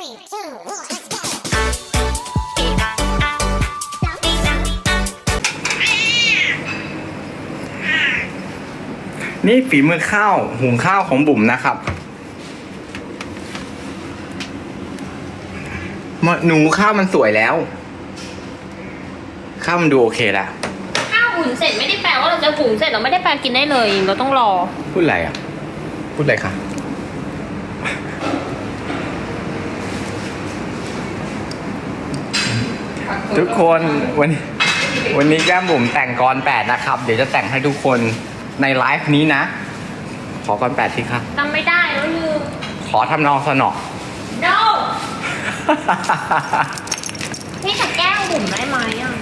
Three, two, one, let's go. นี่ฝีมือข้าวหุงข้าวของบุ๋มนะครับมหนูข้าวมันสวยแล้ว ข้าวมันดูโอเคแล้วถ้าหุงเสร็จไม่ได้แปลว่าเราจะหุงเสร็จเราไม่ได้แปลกินได้เลย เราต้องรอ พูดอะไรอะ พูดอะไรคะ ทุกคนวันนี้วันนี้แก้มบุ๋มแต่งกรแปดนะครับ เดี๋ยวจะแต่งให้ทุกคนในไลฟ์นี้นะ ขอกรแปดสิคะจำไม่ได้แล้วลืม ขอทำนองสนอ no พี่จะแกล้งบุ๋มได้ไหมอะ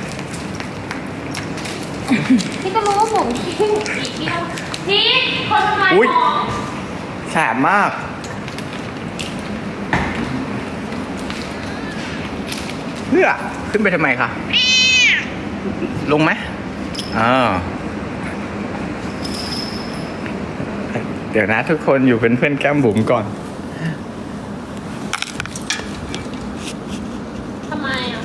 พี่ก็รู้ว่าบุ๋มที่อีกเดียวพี่คนขายอุ๊ย ของแสบมาก เพื่อ ขึ้นไปทำไมคะลงไหมอ่าเดี๋ยวนะทุกคนอยู่เป็นเพื่อนแก้มบุ๋มก่อน ทำไมอะ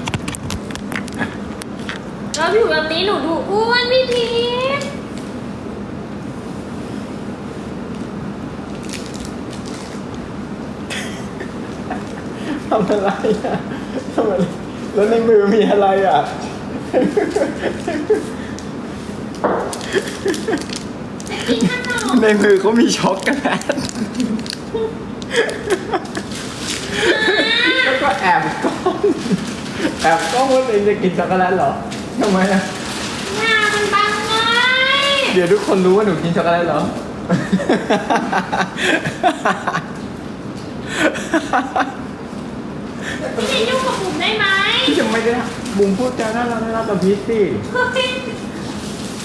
เราอยู่แบบนี้หนูดูอ้วนพี่พีชทำอะไรอะทำอะไร แล้วในมือมีอะไรอะ กินขนมในมือเขามีช็อกโกแลตแล้วก็แอบกล้องแอบกล้องว่าตัวเองจะกินช็อกโกแลตเหรอทำไมอะ หน้ามันบังไงเดี๋ยวทุกคนรู้ว่าหนูกินช็อกโกแลตเหรอ พี่จะยุ่งกับบุ๋มได้ไหมพี่จะไม่ได้บุ๋มพูดจาน่ารักน่ารักกับพีชสิเฮ้ย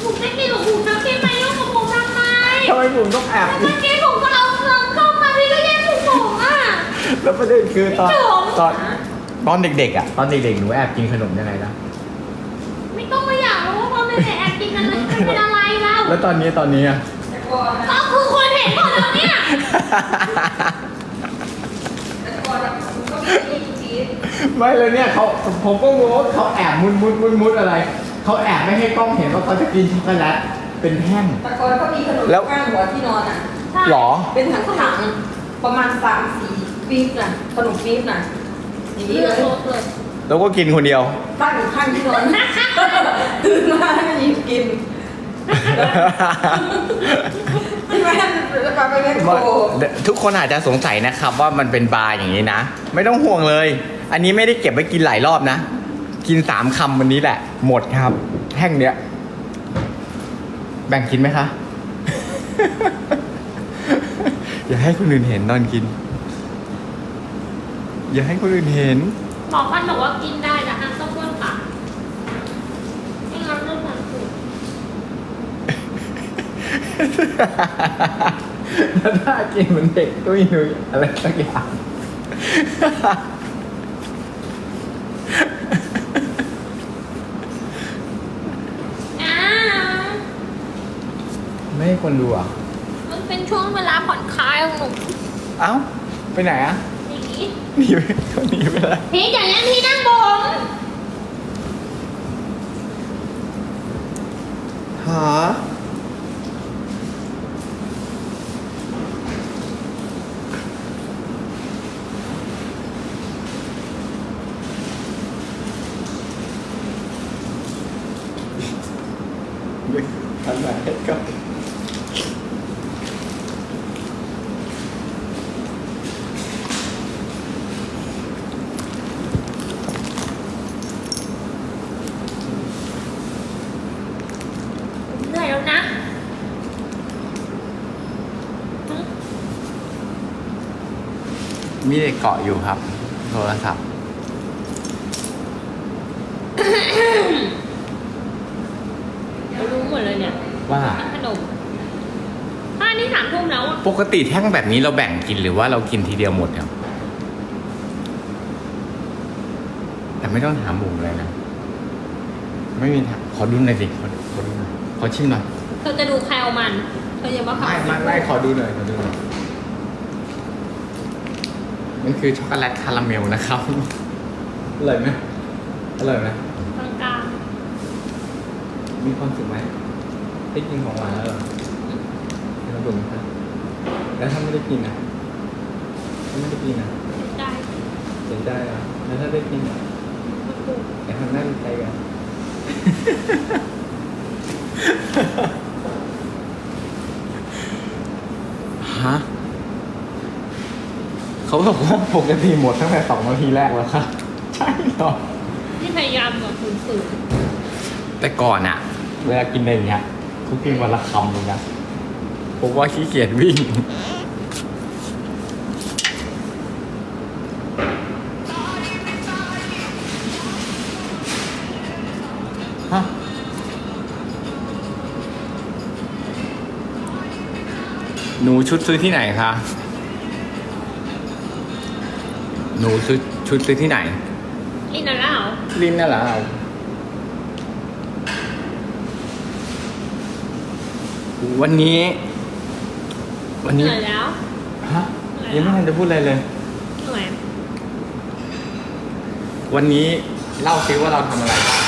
บุ๋มได้กินของบุ๋มแล้วพี่มายุ่งกับบุ๋มทำไมทำไมบุ๋มต้องแอบเมื่อกี้บุ๋มก็เอาเงินเข้ามาพี่ก็แย่งบุ๋มผมอะแล้วประเด็นคือตอนพี่จุ๋มตอนตอนเด็กๆอะตอนเด็กๆหนูแอบกินขนมยังไงนะไม่ต้องมาอยากรู้ว่าพ่อแม่แอบกินอะไรเป็นอะไรแล้วแล้วตอนนี้ตอนนี้อะก็คือคนเห็นหมดแล้วเนี่ย ไม่เลยเนี่ยเขาผมก็งงว่าเขาแอบมุดมุดมุดมุดอะไร เขาแอบไม่ให้กล้องเห็นว่าเขาจะกินช็อกโกแลตเป็นแท่งแต่ก่อนก็มีขนมแล้วข้างหัวที่นอนอะหรอ เป็นถังถังๆประมาณสามสี่ปี๊บน่ะขนมปี๊บน่ะอย่างนี้เลืเลอกยรถเลยแล้วก็กินคนเดียวตั้งอยู่ข้างที่นอนตื่นมาให้หยิบกิน ที่แม่จะพาไปแม่โคทุกคนอาจจะสงสัยนะครับว่ามันเป็นบาร์อย่างนี้นะ ไม่ต้องห่วงเลย อันนี้ไม่ได้เก็บไว้กินหลายรอบนะ กินสามคำวันนี้แหละ หมดครับ แท่งเนี้ย แบ่งกินไหมคะ อย่าให้คนอื่นเห็นตอนกิน อย่าให้คนอื่นเห็นหมอฟันบอกว่ากินได้แต่ห้ามต้องบ้วนปากไม่งั้นเรื่องการปวด แล้วถ้ากินเหมือนเด็กตุ้ยนุยอะไรสักอย่างอ่าไม่ให้คนดูอะ มันเป็นช่วงเวลาผ่อนคลายของหนูเอ้า ไปไหนอะ อย่างนี้หนีไปเขาหนีไปแล้ว พี่อย่างนั้นพี่นั่งบง หาทำไหนก็ เหนื่อยแล้วนะ มีเด็กเกาะอยู่ครับ โทรศัพท์เรารู้หมดเลยเนี่ยว่ากินขนมอ่านี่สามทุ่มแล้วอะปกติแท่งแบบนี้เราแบ่งกินหรือว่าเรากินทีเดียวหมดครับแต่ไม่ต้องถามบุ๋มเลยนะ ไม่มีทางขอดูหน่อยสิขอขอดูหน่อยขอชิมหน่อยเธอจะดูใครเอามัน เธออย่ามาขับไม่ไม่ไม่ขอดูหน่อยขอดูหน่อย มันคือช็อกโกแลตคาราเมลนะครับ อร่อยไหมอร่อยไหมกลางมีความสุขไหมได้กินของหวานแล้วเหรอมีความสุขไหมครับ แล้วถ้าไม่ได้กินอะถ้าไม่ได้กินอะๆได้เสียใจอะแล้วถ้าได้กินอะมันถูกแต่ทำหน้าดีใจกัน ฮะ เขาบอกว่าปกติหมดตั้งแต่สองนาทีแรกแล้วครับ ใช่เหรอที่พยายามแบบฝืนแต่ก่อนอะเวลากินอะไรอย่างเงี้ยเขากินวันละคำเลยนะผมว่าขี้เกียจวิ่ง ฮะ หนูชุดซื้อที่ไหนคะ หนูชุดชุดซื้อที่ไหนๆอินอะไรเหรอลิ้นน่ะเหรอวันนี้ วันเหนี้นื่อยแล้ว ฮะยังไม่ทันจะพูดอะไรเลย เหนื่อยวันนี้เล่าซิว่าเราทำอะไรบ้าง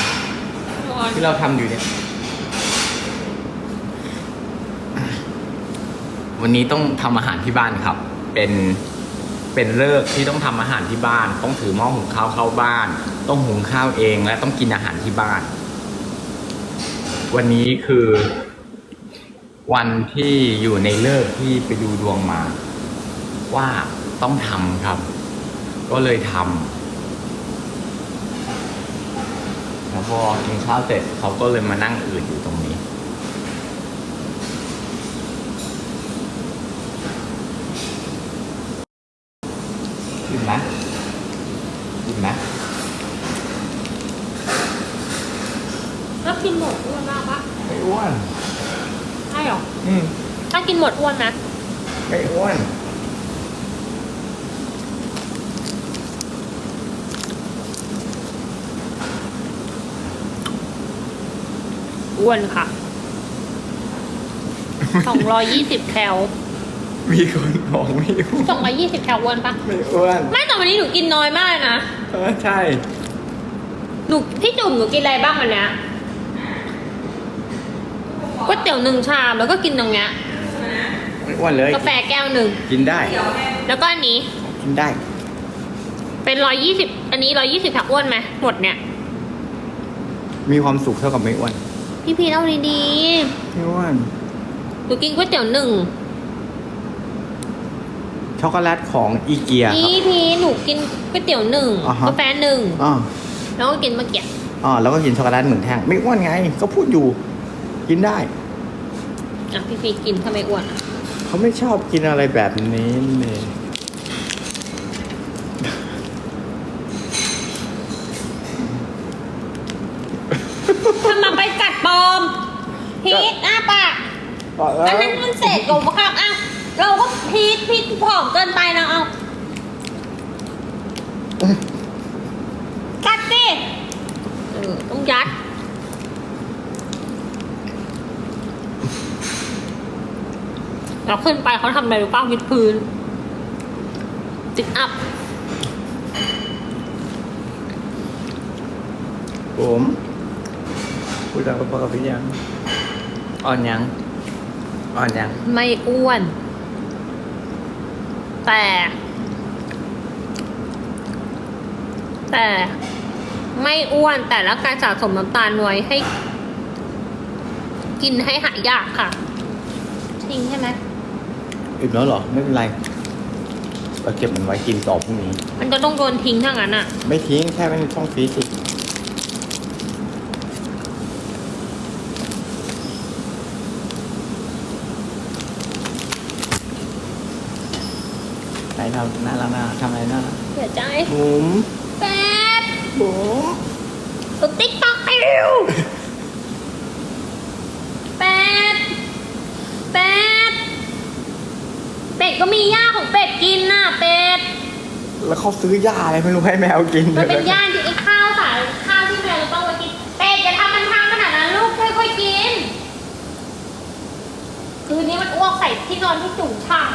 นอนที่เราทำอยู่เนี่ย วันนี้ต้องทำอาหารที่บ้านครับ เป็น เป็นเลิกที่ต้องทำอาหารที่บ้าน ต้องถือหม้อหุงข้าวเข้าบ้าน ต้องหุงข้าวเองและต้องกินอาหารที่บ้าน วันนี้คือ วันที่อยู่ในเลิกที่ไปดูดวงมา ว่าต้องทำครับ ก็เลยทำแล้วพอกินข้าวเสร็จเขาก็เลยมานั่งอื่นอยู่ตรงนี้ กินไหมกินไหม แล้วกินหมดอ้วนมากปะ ไม่อ้วน ใช่หรอ อืม ถ้ากิน หมดอ้วนนะไม่อ้วนอ้วนค่ะ สองร้อยยี่สิบแคลมีคนบอกไม่อ้วนสองร้อยยี่สิบแคลอ้วนปะไม่อ้วนไม่แต่วันนี้หนูกินน้อยมากเลยนะเออใช่ หนูพี่จุ่มหนูกินอะไรบ้างวันเนี้ยก๋วยเตี๋ยวหนึ่งชามแล้วก็กินตรงเนี้ย ไม่อ้วนเลย กาแฟแก้วหนึ่ง กินได้ แล้วก็อันนี้ กินได้ เป็นร้อยยี่สิบอันนี้ร้อยยี่สิบแคลอ้วนไหมหมดเนี่ย มีความสุขเท่ากับไม่อ้วน พี่พีเอาดีไม่อ้วน ๆหนูกินก๋วยเตี๋ยวหนึ่ง ช็อกโกแลตของอีเกียครับ นี่พี่หนูกินก๋วยเตี๋ยวหนึ่งอ่าฮะ กาแฟหนึ่ง อ๋อแล้วก็กินเมื่อกี้อ๋อแล้วก็กินช็อกโกแลตหนึ่งแท่งไม่อ้วนไง ก็พูดอยู่ กินได้ อะพี่พีกินทำไมอ้วนอะ เขาไม่ชอบกินอะไรแบบนี้เลยทำมาไปกัดปลอมพีทอ้าปากอันนั้นมันเศษกบครับอะเราก็พีทพีทผอมเกินไปนะเอากัดสิเออต้องยัด เราขึ้นไปเขาทำอะไรรู้ป่าววิดพื้นติดอัพ ผมพูดดังพอกับพี่ยังอ่อนยังอ่อนยังไม่อ้วน แต่ แต่ ไม่อ้วนแต่ร่างกายสะสมน้ำตาลไว้ให้ กินให้หายยากค่ะ จริงใช่ไหม อิ่มแล้วเหรอ ไม่เป็นไรเราเก็บมันไว้กินต่อพรุ่งนี้ มันก็ต้องโดนทิ้งถ้างั้นอะ ไม่ทิ้งแค่ไม่ในช่องฟรีสิไหนทำน่ารักน่าทำอะไรน่ารักเสียใจหมุมแป๊บหมุมตุ๊กติ๊กต๊อกไปเร็ว ก็มีหญ้าของเป็ดกินน่ะเป็ด แล้วเขาซื้อหญ้าอะไรไม่รู้ให้แมวกินมันเป็นหญ้าที่ไอ้ข้าวสารข้าวที่แมวจะต้องไปกิน เป็ดอย่าทำมันทางขนาดนั้นลูกค่อยๆกิน คืนนี้มันอ้วกใส่ที่นอนที่จุ่มช่าง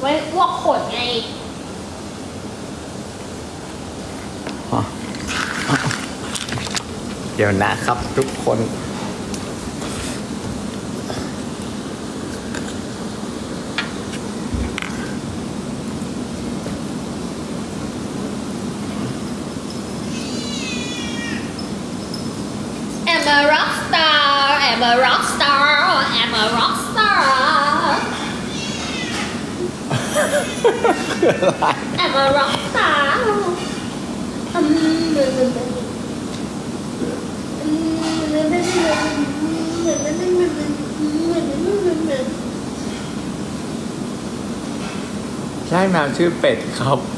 ไว้อ้วกขนไงเดี๋ยวนะครับทุกคน I'm a rock star I'm a rock star I'm a rock star ใช่แมวชื่อเป็ดครับ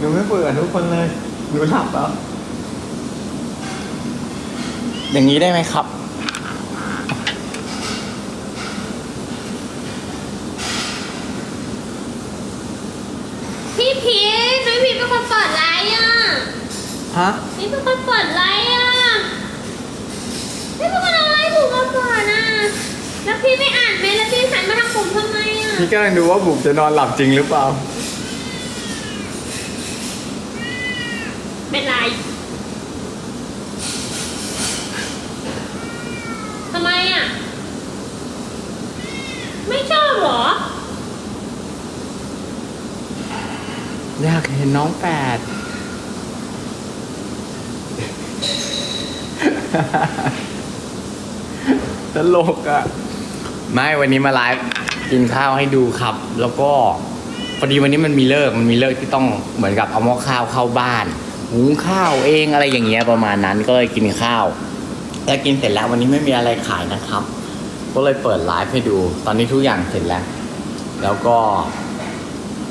หนูไม่คุยกับทุกคนเลย หนูหลับแล้ว อย่างนี้ได้ไหมครับ พี่พีทพี่พีทเป็นคนเปิดไลน์อะ ฮะ พี่เป็นคนเปิดไลน์อะ พี่เป็นคนเอาไลน์ผมมาเปิดอะ แล้วพี่ไม่อ่านไหมแล้วพี่หันมาทางผมทำไมอะ พี่กำลังดูว่าบุ๋มจะนอนหลับจริงหรือเปล่า เป็นไรทำไมอะ ไม่ชอบเหรอ อยากเห็นน้องแปด ตลกอะ่ะ ไม่วันนี้มาไลฟ์กินข้าวให้ดูครับ แล้วก็พอดีวันนี้มันมีเลิกมันมีเลิกที่ต้องเหมือนกับเอาหม้อข้าวเข้าบ้าน หุงข้าวเองอะไรอย่างเงี้ยประมาณนั้นก็เลยกินข้าวแล้วกินเสร็จแล้ววันนี้ไม่มีอะไรขายนะครับ ก็เลยเปิดไลฟ์ให้ดู ตอนนี้ทุกอย่างเสร็จแล้ว แล้วก็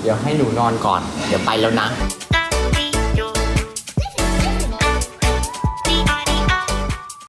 เดี๋ยวให้หนูนอนก่อน เดี๋ยวไปแล้วนะ